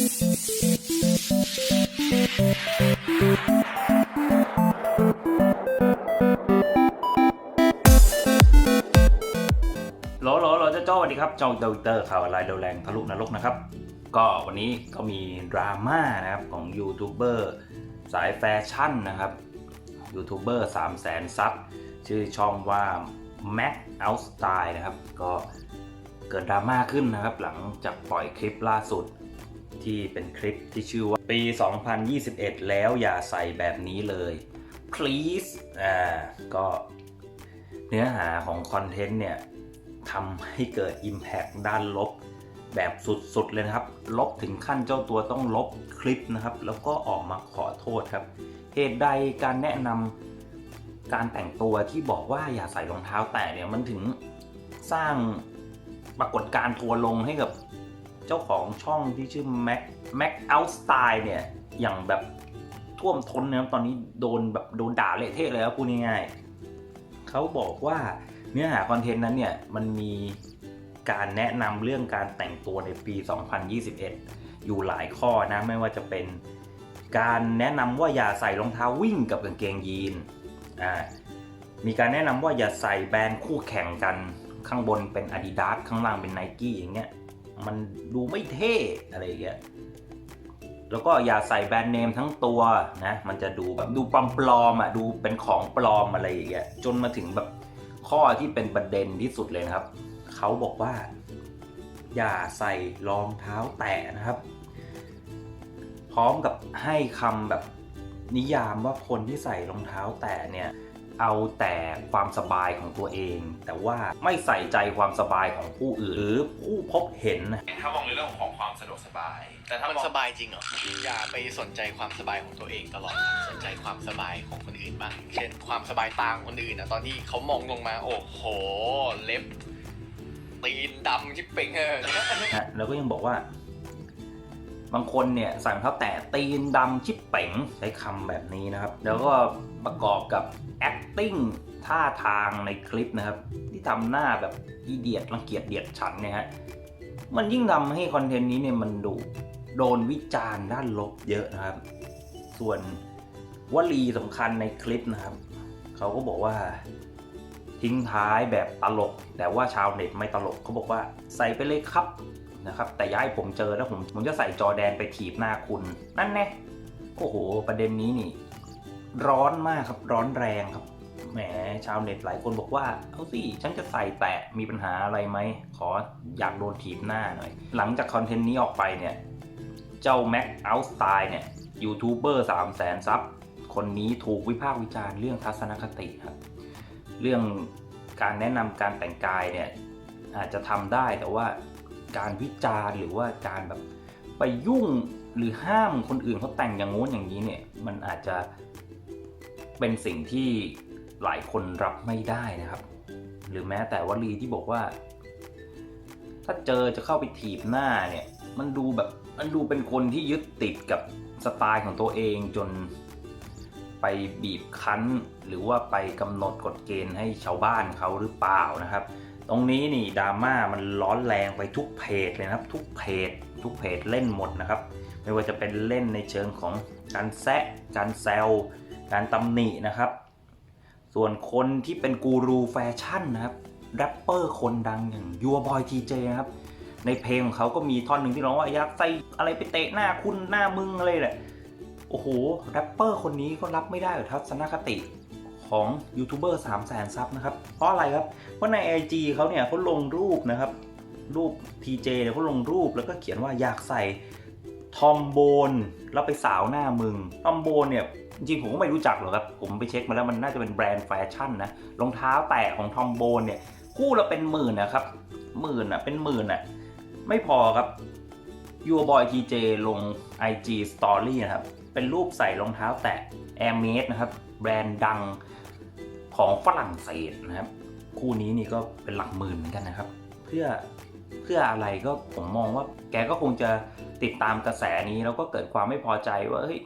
หลโหลโหลเจ้าจ้สวัสดีครับจองเดลเตอร์ข่าวอะไรเดวแรงทะลุนรกนะครับ ก็วันนี้ก็มีดราม่านะครับของยูทูบเบอร์สายแฟชั่นนะครับยูทูบเบอร์3 0 0แสนซับชื่อช่องว่า Mac Out Style นะครับ ก็เกิดดราม่าขึ้นนะครับ หลังจากปล่อยคลิปล่าสุด ที่เป็นคลิปที่ชื่อว่าปี 2021 แล้วอย่าใส่แบบนี้เลย please อ่าก็เนื้อหาของคอนเทนต์เนี่ยทำให้เกิด Impact ด้านลบแบบสุดๆเลยนะครับ ลบถึงขั้นเจ้าตัวต้องลบคลิปนะครับ แล้วก็ออกมาขอโทษครับ เหตุใดการแนะนำการแต่งตัวที่บอกว่าอย่าใส่รองเท้าแตะเนี่ยมันถึงสร้างปรากฏการ์ทัวร์ลงให้กับ เจ้าของช่องที่ชื่อ Mac Mac Out Style เนี่ย อย่างแบบท่วมท้นนะครับตอนนี้โดนแบบโดนด่าเละเทะเลยครับพูดง่ายๆเขาบอกว่าเนื้อหาคอนเทนต์นั้นเนี่ย มันมีการแนะนำเรื่องการแต่งตัวในปี 2021 อยู่หลายข้อนะ ไม่ว่าจะเป็นการแนะนำว่าอย่าใส่รองเท้าวิ่งกับกางเกงยีนอ่ามีการแนะนำว่าอย่าใส่แบรนด์คู่แข่งกันข้างบนเป็น Adidas ข้างล่างเป็น Nike อย่างเงี้ย มันดูไม่เท่อะไรอย่างเงี้ยแล้วก็อย่าใส่แบรนด์เนมทั้งตัวนะ มันจะดูแบบดูปลอมปลอมๆอะดูเป็นของปลอมอะไรอย่างเงี้ยจนมาถึงแบบข้อที่เป็นประเด็นที่สุดเลยนะครับ เขาบอกว่า อย่าใส่รองเท้าแตะนะครับ พร้อมกับให้คำแบบนิยามว่าคนที่ใส่รองเท้าแตะเนี่ย เอาแต่ความสบายของตัวเอง แต่ว่าไม่ใส่ใจความสบายของผู้อื่นหรือผู้พบเห็น ถ้ามองในเรื่องของความสะดวกสบาย แต่ถ้ามันมองสบายจริงเหรออย่าไปสนใจความสบายของตัวเองตลอดสนใจความสบายของคนอื่นบ้างเช่น ความสบายตาของคนอื่นนะตอนที่เขามองลงมาโอ้โหเล็บตีนดำชิบเป่งเออนะแล้วก็ยังบอกว่า บางคนเนี่ยใส่รองเท้าแตะตีนดำชิบเป๋งใช้คำแบบนี้นะครับ แล้วก็ประกอบกับ acting ท่าทางในคลิปนะครับ ที่ทำหน้าแบบอีเดียดรังเกียจเดียดฉันเนี่ยฮะมันยิ่งทำให้คอนเทนต์นี้เนี่ยมันดูโดนวิจารณ์ด้านลบเยอะนะครับ ส่วนวลีสำคัญในคลิปนะครับ เขาก็บอกว่าทิ้งท้ายแบบตลก แต่ว่าชาวเน็ตไม่ตลกเขาบอกว่าใส่ไปเลยครับ นะครับ แต่ย้ายผมเจอแล้วผมผมจะใส่จอแดนไปถีบหน้าคุณ นั่นแน่โอ้โห ประเด็นนี้นี่ ร้อนมากครับร้อนแรงครับแหมชาวเน็ตหลายคนบอกว่า เอาสิ ฉันจะใส่แตะมีปัญหาอะไรไหม ขออยากโดนถีบหน้าหน่อย หลังจากคอนเทนต์นี้ออกไปเนี่ย เจ้า Mac Out Style เนี่ยยูทูบเบอร์สามแสนซับคนนี้ถูกวิพากษ์วิจารณ์เรื่องทัศนคติครับ เรื่องการแนะนำการแต่งกายเนี่ยอาจจะทำได้แต่ว่า การวิจารณ์หรือว่าการแบบไปยุ่งหรือห้ามคนอื่นเขาแต่งอย่างงู้นอย่างนี้เนี่ยมันอาจจะเป็นสิ่งที่หลายคนรับไม่ได้นะครับ หรือแม้แต่วลีที่บอกว่า ถ้าเจอจะเข้าไปถีบหน้าเนี่ยมันดูแบบมันดูเป็นคนที่ยึดติดกับสไตล์ของตัวเองจนไปบีบคั้น หรือว่าไปกำหนดกฎเกณฑ์ให้ชาวบ้านเขาหรือเปล่านะครับ ตรงนี้นี่ดราม่ามันร้อนแรงไปทุกเพจเลยนะครับ ทุกเพจ ทุกเพจเล่นหมดนะครับ ไม่ว่าจะเป็นเล่นในเชิงของการแซะการแซวการตำหนินะครับ ส่วนคนที่เป็นกูรูแฟชั่นนะครับแรปเปอร์คนดังอย่างยัวบอยทีเจนะครับในเพลงของเขาก็มีท่อนหนึ่งที่ร้องว่าอยากใส่อะไรไปเตะหน้าคุณหน้ามึงอะไรแหละโอ้โหแรปเปอร์คนนี้ก็รับไม่ได้กับทัศนคติ ของยูทูบเบอร์3 0 0แสนซับนะครับ เพราะอะไรครับ เพราะใน IG เขาเนี่ยเขาลงรูปนะครับ รูป TJ เนี่ยเขาลงรูปแล้วก็เขียนว่าอยากใส่ทอมโบนแล้วไปสาวหน้ามึง ทอมโบนเนี่ยจริงผมก็ไม่รู้จักหรอกครับ ผมไปเช็คมาแล้วมันน่าจะเป็นแบรนด์แฟชั่นนะรองเท้าแตะของทอมโบนเนี่ยคู่ละเป็นหมื่นนะครับหมื่นอะเป็นหมื่นอะไม่พอครับยูบอยทีเจลง IG Story นะครับ เป็นรูปใส่รองเท้าแตะ Air m a d e นะครับ แบรนด์ดัง ของฝรั่งเศสนะครับ คู่นี้นี่ก็เป็นหลักหมื่นเหมือนกันนะครับ เพื่อเพื่ออะไรก็ผมมองว่าแกก็คงจะติดตามกระแสนี้แล้วก็เกิดความไม่พอใจว่าเฮ้ย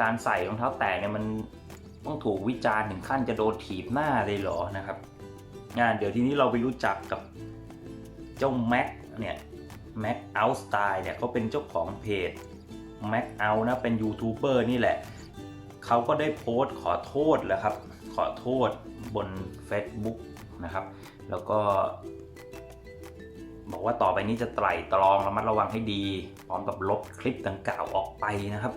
การใส่รองเท้าแตะเนี่ยมันต้องถูกวิจารณ์ถึงขั้นจะโดนถีบหน้าเลยเหรอนะครับงานเดี๋ยวทีนี้เราไปรู้จักกับเจ้าแม็กเนี่ย Mac Out Style เนี่ยเขาเป็นเจ้าของเพจ Mac Out นะเป็นยูทูบเบอร์นี่แหละ เขาก็ได้โพสต์ขอโทษแล้วครับ ขอโทษบน Facebook นะครับ แล้วก็ บอกว่าต่อไปนี้จะไตร่ตรองระมัดระวังให้ดี พร้อมกับลบคลิปดังกล่าวออกไปนะครับ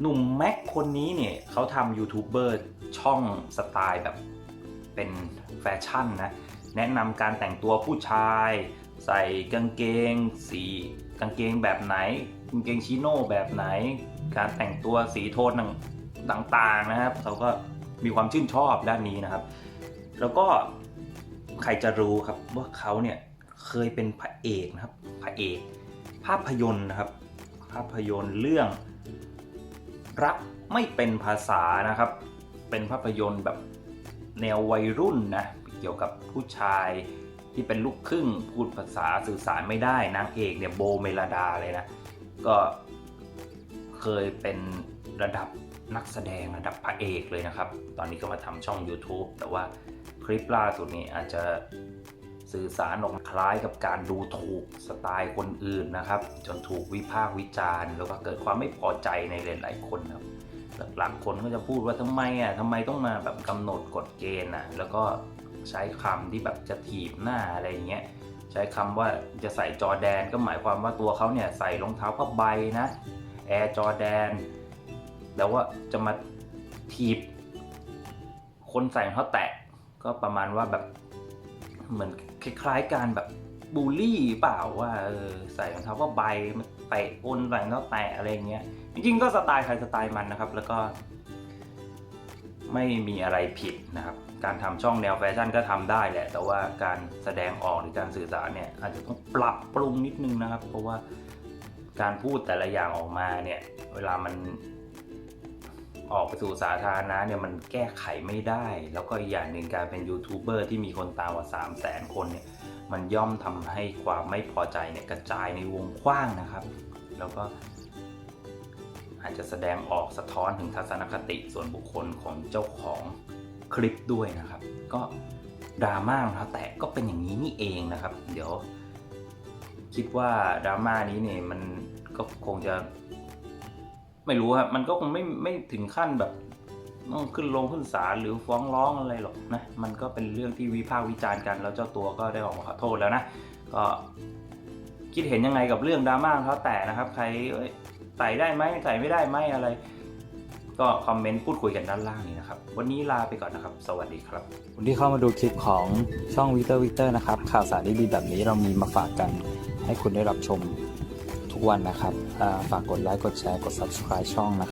หนุ่มแม็กคนนี้เนี่ยเขาทำยูทูบเบอร์ช่องสไตล์แบบเป็นแฟชั่นนะ แนะนำการแต่งตัวผู้ชาย ใส่กางเกง สีกางเกงแบบไหนกางเกงชิโน่แบบไหน การแต่งตัวสีโทนต่างๆนะครับเขาก็ มีความชื่นชอบด้านนี้นะครับ แล้วก็ใครจะรู้ครับว่าเขาเนี่ยเคยเป็นพระเอกนะครับพระเอก ภาพยนตร์นะครับ ภาพยนตร์เรื่อง รักไม่เป็นภาษานะครับ เป็นภาพยนตร์แบบแนววัยรุ่นนะเกี่ยวกับผู้ชายที่เป็นลูกครึ่งพูดภาษาสื่อสารไม่ได้นางเอกเนี่ยโบเมลดาเลยนะ ก็เคยเป็นระดับ นักแสดงระดับพระเอกเลยนะครับ ตอนนี้ก็มาทำช่อง YouTube แต่ว่าคลิปล่าสุดนี้อาจจะสื่อสารออกมาคล้ายกับการดูถูกสไตล์คนอื่นนะครับ จนถูกวิพากษ์วิจารณ์ แล้วก็เกิดความไม่พอใจในหลายๆคนนะครับหลักๆคนก็จะพูดว่าทำไมอะทำไมต้องมาแบบกำหนดกฎเกณฑ์อะแล้วก็ใช้คำที่แบบจะถีบหน้าอะไรอย่างเงี้ยใช้คำว่าจะใส่จอแดนก็หมายความว่าตัวเขาเนี่ยใส่รองเท้าผ้าใบนะแอร์จอแดน แล้วว่าจะมาถีบ คนใส่รองเท้าแตะก็ประมาณว่าแบบเหมือนคล้ายๆการแบบบูลลี่เปล่าว่าเออใส่รองเท้าผ้าใบมาเตะอนใส่รองเท้าแตะอะไรเงี้ยจริงๆก็สไตล์ใครสไตล์มันนะครับ แล้วก็ ไม่มีอะไรผิดนะครับ การทำช่องแนวแฟชั่นก็ทำได้แหละ แต่ว่าการแสดงออกหรือการสื่อสารเนี่ย อาจจะต้องปรับปรุงนิดนึงนะครับ เพราะว่าการพูดแต่ละอย่างออกมาเนี่ย เวลามัน ออกไปสู่สาธารณะเนี่ยมันแก้ไขไม่ได้ แล้วก็อีกอย่างหนึ่งการเป็นยูทูบเบอร์ที่มีคนตามกว่า3 0 0แสนคนเนี่ยมันย่อมทำให้ความไม่พอใจเนี่ยกระจายในวงกว้างนะครับ แล้วก็อาจจะแสดงออกสะท้อนถึงทัศนคติส่วนบุคคลของเจ้าของคลิปด้วยนะครับ ก็ดราม่ารองเท้าแตะก็เป็นอย่างนี้นี่เองนะครับ เดี๋ยว คิดว่าดราม่านี้เนี่ยมันก็คงจะ ไม่รู้ครับ มันก็คงไม่ไม่ถึงขั้นแบบต้องขึ้นลงขึ้นศาลหรือฟ้องร้องอะไรหรอกนะ มันก็เป็นเรื่องที่วิพากษ์วิจารณ์กันแล้วเจ้าตัวก็ได้ออกมาขอโทษแล้วนะ ก็คิดเห็นยังไงกับเรื่องดราม่ารองเท้าแตะนะครับ ใครใส่ได้ไหมใส่ไม่ได้ไหมอะไร ก็คอมเมนต์พูดคุยกันด้านล่างนี้นะครับ วันนี้ลาไปก่อนนะครับ สวัสดีครับคุณที่เข้ามาดูคลิปของช่องวิเตอร์วิเตอร์นะครับ ข่าวสารดีๆแบบนี้เรามีมาฝากกันให้คุณได้รับชม วันนะครับฝากกดไลค์กดแชร์กด subscribe ช่องนะ